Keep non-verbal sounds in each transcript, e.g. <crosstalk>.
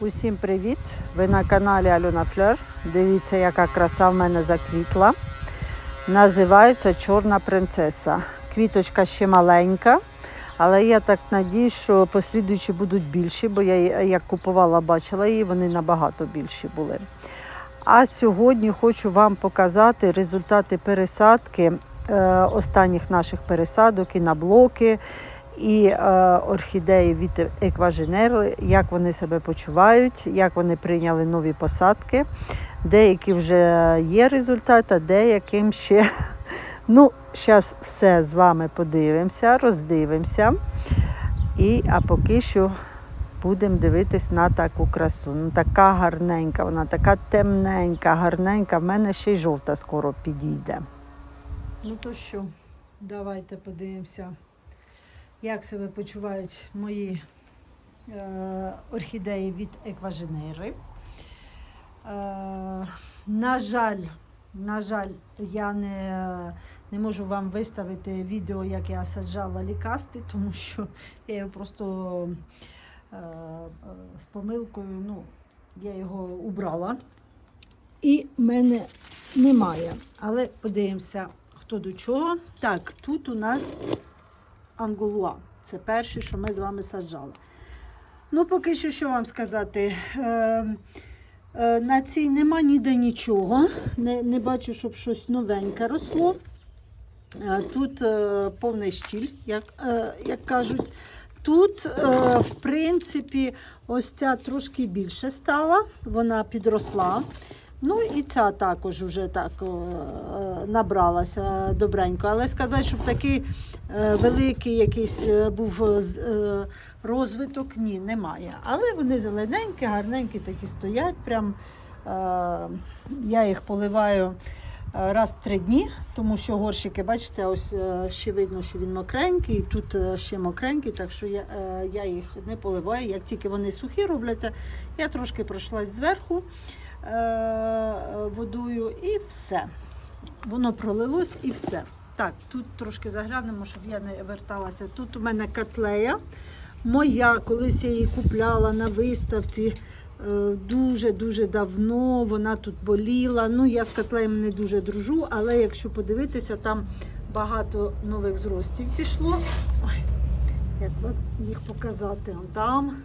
Усім привіт! Ви на каналі Альона Флер. Дивіться, яка краса в мене заквітла. Називається Чорна принцеса. Квіточка ще маленька, але я так надію, що послідуючі будуть більші, бо я як купувала, бачила її, вони набагато більші були. А сьогодні хочу вам показати результати пересадки е, останніх наших пересадок і на блоки, і е, орхідеї від екваженер, як вони себе почувають, як вони прийняли нові посадки. Деякі вже є результат, а деяким ще. <laughs> Ну, зараз все з вами подивимося, роздивимося. І, а поки що будемо дивитись на таку красу. Ну, така гарненька, вона така темненька, гарненька. В мене ще й жовта скоро підійде. Ну то що, давайте подивимося, як себе почувають мої е, орхідеї від екваженери. Е, на жаль, на жаль, я не, не можу вам виставити відео, як я саджала лікасти, тому що я його просто е, з помилкою, ну, я його убрала. І мене немає. Але подивимося, хто до чого. Так, тут у нас ангулуа. Це перше, що ми з вами саджали. Ну, поки що, що вам сказати. Е, е, на цій нема ніде нічого. Не, не бачу, щоб щось новеньке росло. Е, Тут е, повний щіль, як, е, як кажуть. Тут, е, в принципі, ось ця трошки більше стала, вона підросла. Ну і ця також вже так е, набралася добренько. Але сказати, щоб такий е, великий якийсь е, був розвиток, ні, немає. Але вони зелененькі, гарненькі такі стоять. Прям, я їх поливаю раз в три дні, тому що горщики, бачите, ось ще видно, що він мокренький, і тут ще мокренький, так що я, я їх не поливаю. Як тільки вони сухі робляться, я трошки пройшлась зверху водою і все. Воно пролилось і все. Так, тут трошки заглянемо, щоб я не верталася. Тут у мене котлея. Моя, колись я її купляла на виставці е, дуже-дуже давно. Вона тут боліла. Ну, я з котлеєм не дуже дружу, але якщо подивитися, там багато нових зростів пішло. Ой, як їх показати? Там,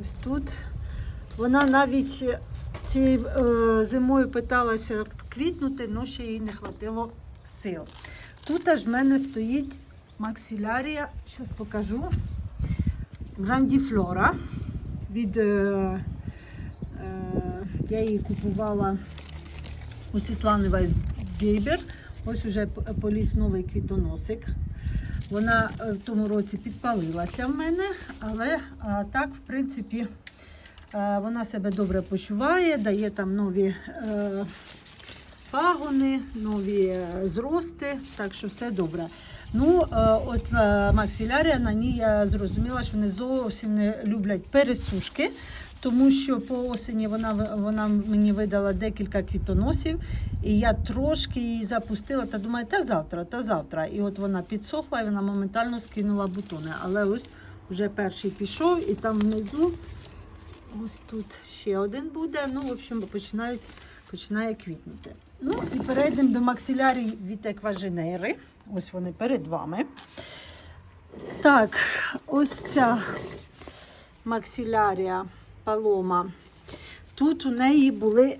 ось тут. Вона навіть е, цією е, зимою питалася квітнути, але ще їй не хватило сил. Тут аж в мене стоїть максилярія, зараз покажу. Грандіфлора. Від, е, е, я її купувала у Світлани Вайсгейбер. Ось уже поліз новий квітоносик. Вона е, в тому році підпалилася в мене, але а, так, в принципі, вона себе добре почуває, дає там нові е, пагони, нові е, зрости, так що все добре. Ну, е, от е, максилярія, на ній я зрозуміла, що вони зовсім не люблять пересушки, тому що по осені вона, вона мені видала декілька квітоносів, і я трошки її запустила та думаю, та завтра, та завтра. І от вона підсохла і вона моментально скинула бутони. Але ось вже перший пішов, і там внизу, ось тут ще один буде. Ну, в общем, починають, починає квітнути. Ну і перейдемо до максилярій від екваженери. Ось вони перед вами. Так, ось ця максилярія палома. Тут у неї були.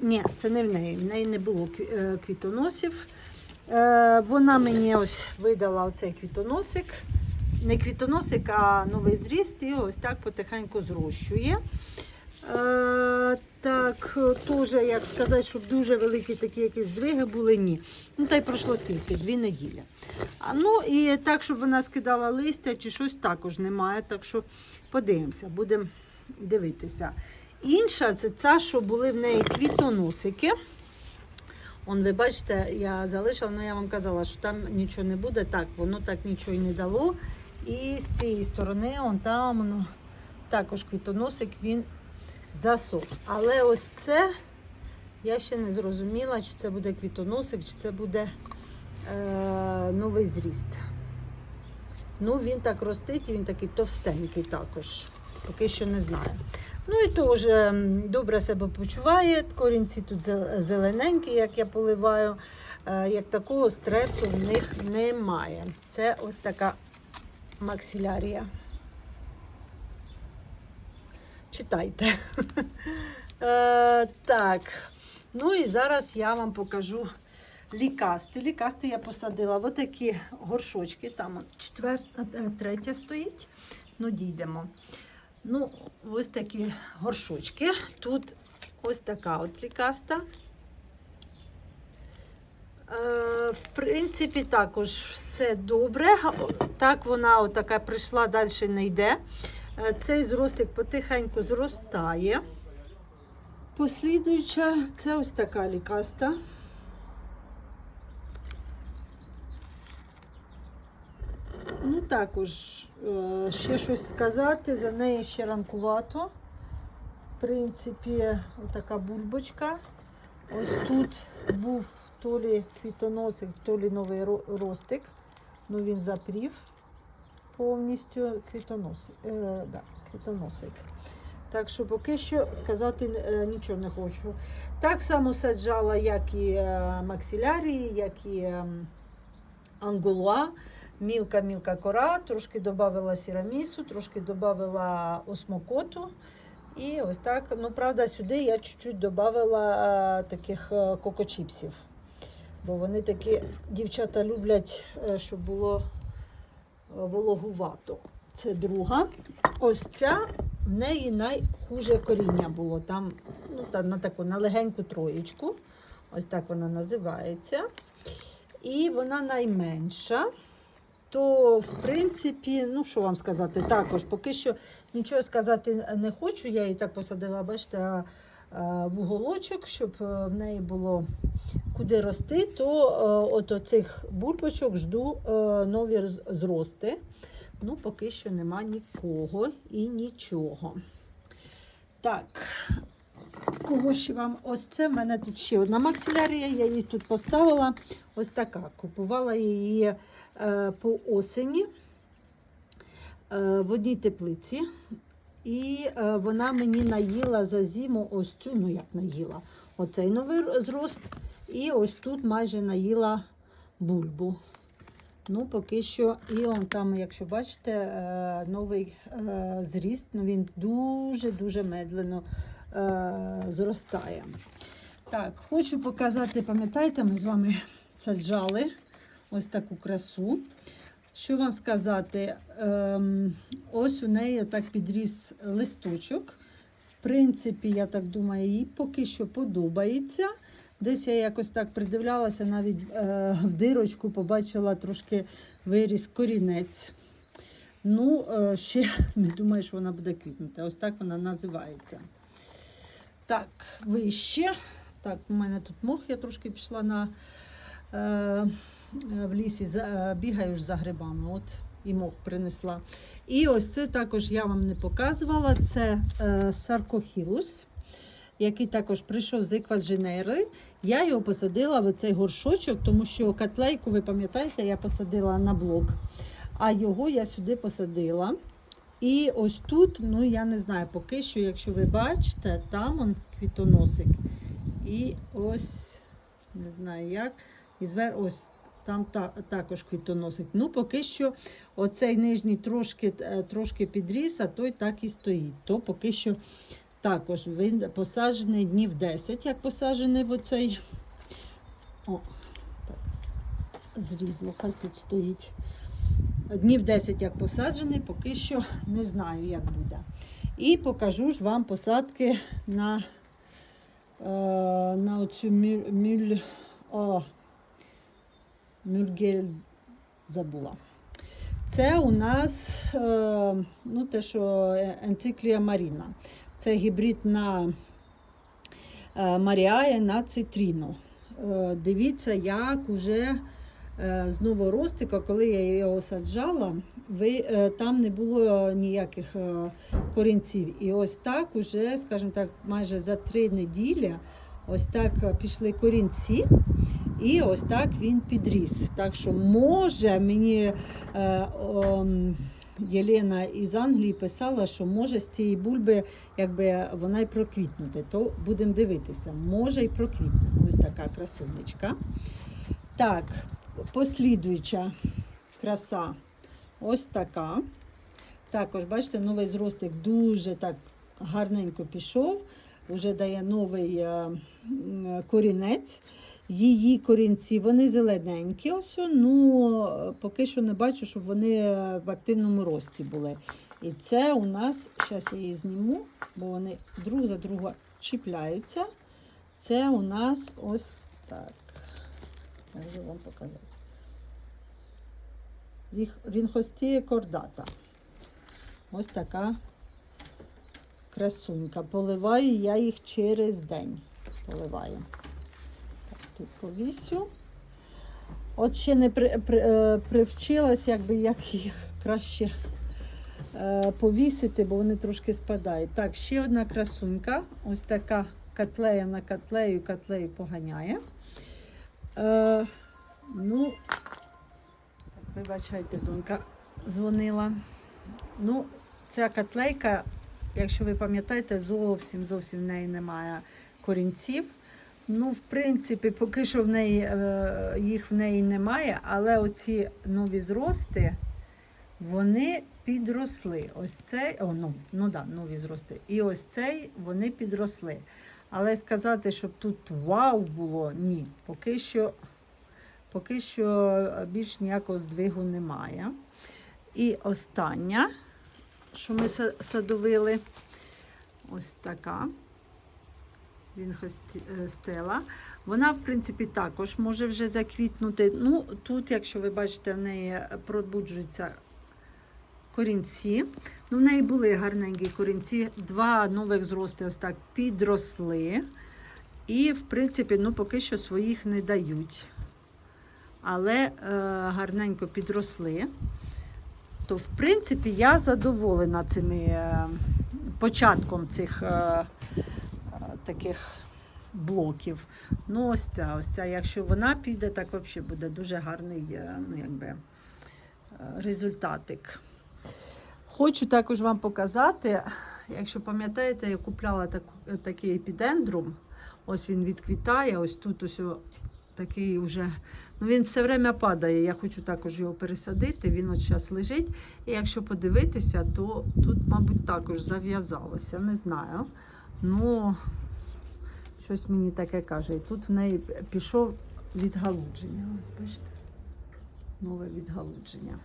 Ні, це не в неї. В неї не було е, квітоносів. Е, Вона мені ось видала оцей квітоносик. Не квітоносик, а новий зріст, і ось так потихеньку зрощує. Е, так, теж, як сказати, щоб дуже великі такі якісь здвиги були, ні. Ну, та й пройшло скільки? Дві неділі. А, ну і так, щоб вона скидала листя чи щось також немає. Так що подивимося, будемо дивитися. Інша це ця, що були в неї квітоносики. Он, ви бачите, я залишила, але я вам казала, що там нічого не буде. Так, воно так нічого і не дало. І з цієї сторони, он там воно також квітоносик, він засох. Але ось це я ще не зрозуміла, чи це буде квітоносик, чи це буде е, новий зріст. Ну, він так ростить і він такий товстенький також. Поки що не знаю. Ну і теж м, добре себе почуває. Корінці тут зелененькі, як я поливаю. Е, Як такого стресу в них немає. Це ось така максилярія. Читайте. <laughs> Е, так. Ну і зараз я вам покажу лікасти. Лікасти я посадила в такі горшочки. Там четверта, е, третя стоїть. Ну, дійдемо. Ну, ось такі горшочки. Тут ось така от лікаста. Е, в принципі, також все добре. Так вона отака прийшла, далі не йде. Е, Цей зростик потихеньку зростає. Послідуюча це ось така лікаста. Ну, також е, ще щось сказати, за неї ще ранкувато. В принципі, отака бульбочка. Ось тут був то лі квітоносик, то лі новий ро- ростик. Ну він запрів повністю квітоносик. Е, да, квітоносик. Так що поки що сказати е, нічого не хочу. Так само саджала, як і е, максилярії, як і е, ангулуа. Мілка-мілка кора, трошки додавала сірамісу, трошки додавала осмокоту. І ось так. Ну, правда, сюди я чуть-чуть додавала е, таких кокочіпсів. Бо вони такі дівчата люблять, е, щоб було е, вологувато. Це друга. Ось ця в неї найхуже коріння було. Там, ну, там на таку на легеньку троєчку. Ось так вона називається. І вона найменша. То, в принципі, ну що вам сказати, також поки що нічого сказати не хочу. Я її так посадила, бачите, в уголочок, щоб е, в неї було куди рости, то е, от оцих бульбочок жду е, нові зрости. Ну, поки що нема нікого і нічого. Так, кого ще вам? Ось це в мене тут ще одна максилярія, я її тут поставила. Ось така. Купувала її е, по осені в одній теплиці. І вона мені наїла за зиму ось цю, ну як наїла, оцей новий зрост. І ось тут майже наїла бульбу. Ну, поки що, і он там, якщо бачите, е, новий е, зріст, ну він дуже-дуже медленно е, зростає. Так, хочу показати, пам'ятаєте, ми з вами саджали ось таку красу. Що вам сказати? Ем, ось у неї так підріс листочок. В принципі, я так думаю, їй поки що подобається. Десь я якось так придивлялася, навіть е, в дирочку побачила трошки виріс корінець. Ну, е, ще <laughs> не думаю, що вона буде квітнути. Ось так вона називається. Так, вище. Так, у мене тут мох, я трошки пішла на е, в лісі, за, е, бігаю ж за грибами. От і мох принесла. І ось це також я вам не показувала. Це е, саркохілус, який також прийшов з Еквадженери. Я його посадила в цей горшочок, тому що котлейку, ви пам'ятаєте, я посадила на блок. А його я сюди посадила. І ось тут, ну я не знаю, поки що, якщо ви бачите, там он квітоносик. І ось, не знаю як, і звер, ось там та, також квітоносик. Ну, поки що оцей нижній трошки, е, трошки підріс, а той так і стоїть. То поки що також він посаджений днів 10, як посаджений в оцей. О, так, зрізло, хай тут стоїть. Днів 10 як посаджений, поки що не знаю, як буде. І покажу ж вам посадки на, е, на оцю мюль, о, мюльгель забула. Це у нас е, ну, те, що енциклія Маріна. Це гібрид на е, Маріає на цитріну. Е, дивіться, як уже е, з новоростика, коли я його саджала, е, там не було ніяких е, корінців. І ось так уже, скажімо так, майже за три неділі ось так е, пішли корінці. І ось так він підріс. Так що може мені е, ом, Єлена із Англії писала, що може з цієї бульби якби вона й проквітнути. То будемо дивитися, може й проквітне. Ось така красунечка. Так, послідуюча краса ось така. Також, бачите, новий зростик дуже так гарненько пішов. Вже дає новий е, корінець. Її корінці, вони зелененькі, ось, ну поки що не бачу, щоб вони в активному рості були. І це у нас, зараз я її зніму, бо вони друг за друга чіпляються. Це у нас ось так. Можу вам показати. Рінхостія кордата. Ось така красунька. Поливаю я їх через день. Поливаю. Тут повісю. От ще не при, при, е, привчилась, якби як їх краще е, повісити, бо вони трошки спадають. Так, ще одна красунька. Ось така котлея на котлею, котлею поганяє. Е, ну, так, вибачайте, донька дзвонила. Ну, ця котлейка, якщо ви пам'ятаєте, зовсім зовсім в неї немає корінців. Ну, в принципі, поки що в неї, е, їх в неї немає, але оці нові зрости, вони підросли. Ось цей, о, ну, ну да, нові зрости. І ось цей вони підросли. Але сказати, щоб тут вау було, ні. Поки що, поки що більш ніякого здвигу немає. І остання, що ми садовили, ось така. Хості- стела. Вона, в принципі, також може вже заквітнути. Ну, тут, якщо ви бачите, в неї пробуджуються корінці. Ну, в неї були гарненькі корінці. Два нових зрости ось так підросли. І, в принципі, ну, поки що своїх не дають. Але е, гарненько підросли. То, в принципі, я задоволена цими е, початком цих е, е, таких блоків. Ну, ось ця, ось ця, якщо вона піде, так взагалі буде дуже гарний е, ну, якби, е, результатик. Хочу також вам показати, якщо пам'ятаєте, я купляла таку, такий епідендрум. Ось він відквітає, ось тут ось такий вже. Ну, він все время падає. Я хочу також його пересадити. Він от зараз лежить. І якщо подивитися, то тут, мабуть, також зав'язалося. Не знаю. Ну, щось мені таке каже. І тут в неї пішов відгалудження. Ось бачите. Нове відгалудження.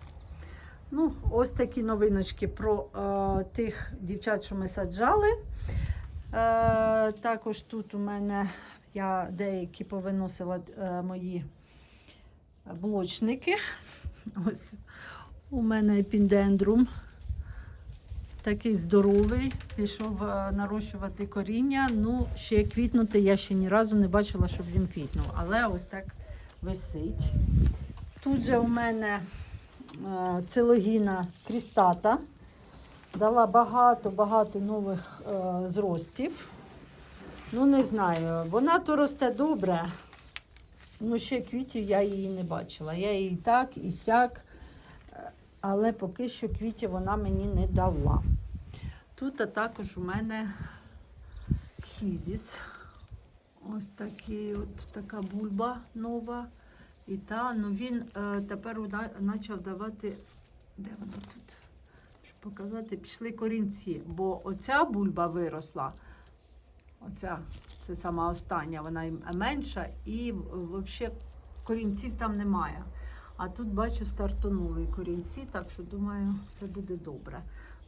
Ну, ось такі новиночки про е, тих дівчат, що ми саджали. Е, також тут у мене я деякі повиносила е, мої блочники. Ось у мене епіндендрум. Такий здоровий, пішов е, нарощувати коріння. Ну, ще квітнути я ще ні разу не бачила, щоб він квітнув. Але ось так висить. Тут же у мене е, целогіна крістата. Дала багато-багато нових е, зростів. Ну, не знаю, вона то росте добре. Ну, ще квітів я її не бачила. Я її так і сяк, але поки що квітів вона мені не дала. Тут також у мене хізіс. Ось такий, от така бульба нова. І та, ну він е, тепер почав давати. Де вона тут? Щоб показати, пішли корінці. Бо оця бульба виросла. Оця, це сама остання, вона менша, і взагалі корінців там немає. А тут бачу стартонули корінці, так що думаю, все буде добре.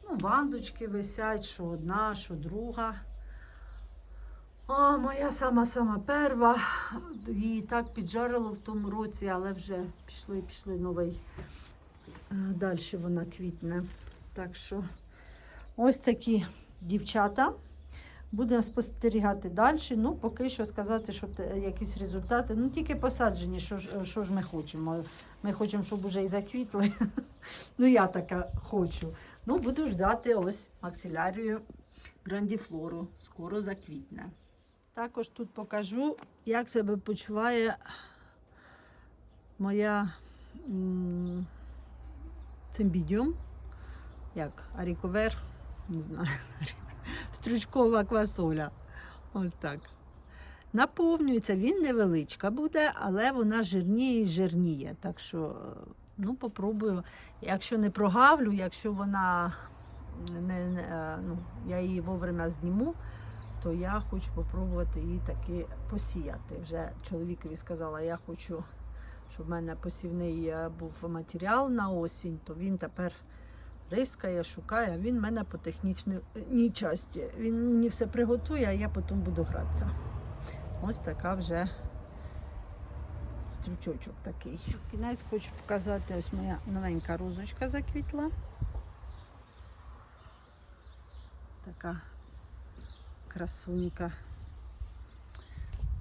Ну, вандочки висять, що одна, що друга. О, моя сама-сама перва. Її так піджарило в тому році, але вже пішли, пішли новий. Далі вона квітне. Так що ось такі дівчата. Будемо спостерігати далі. Ну, поки що сказати, що якісь результати. Ну, тільки посаджені, що ж, що ж ми хочемо. Ми хочемо, щоб вже і заквітли. <laughs> Ну, я така хочу. Ну, буду ждати ось максилярію грандіфлору. Скоро заквітне. Також тут покажу, як себе почуває моя цимбідіум. як аріковер, не знаю, стручкова квасоля. Ось так. Наповнюється, він невеличка буде, але вона жирніє і жирніє. Так що, ну, попробую. Якщо не прогавлю, якщо вона не, не, е, ну, я її вовремя зніму, то я хочу попробувати її таки посіяти. Вже чоловікові сказала, я хочу, щоб в мене посівний е, був матеріал на осінь, то він тепер рискає, шукає, а він мене по технічній часті. Він мені все приготує, а я потім буду гратися. Ось така вже стручочок такий. Кінець хочу показати, ось моя новенька розочка заквітла. Така красунька.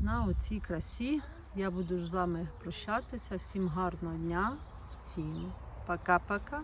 На оцій красі я буду з вами прощатися. Всім гарного дня, всім пока-пока.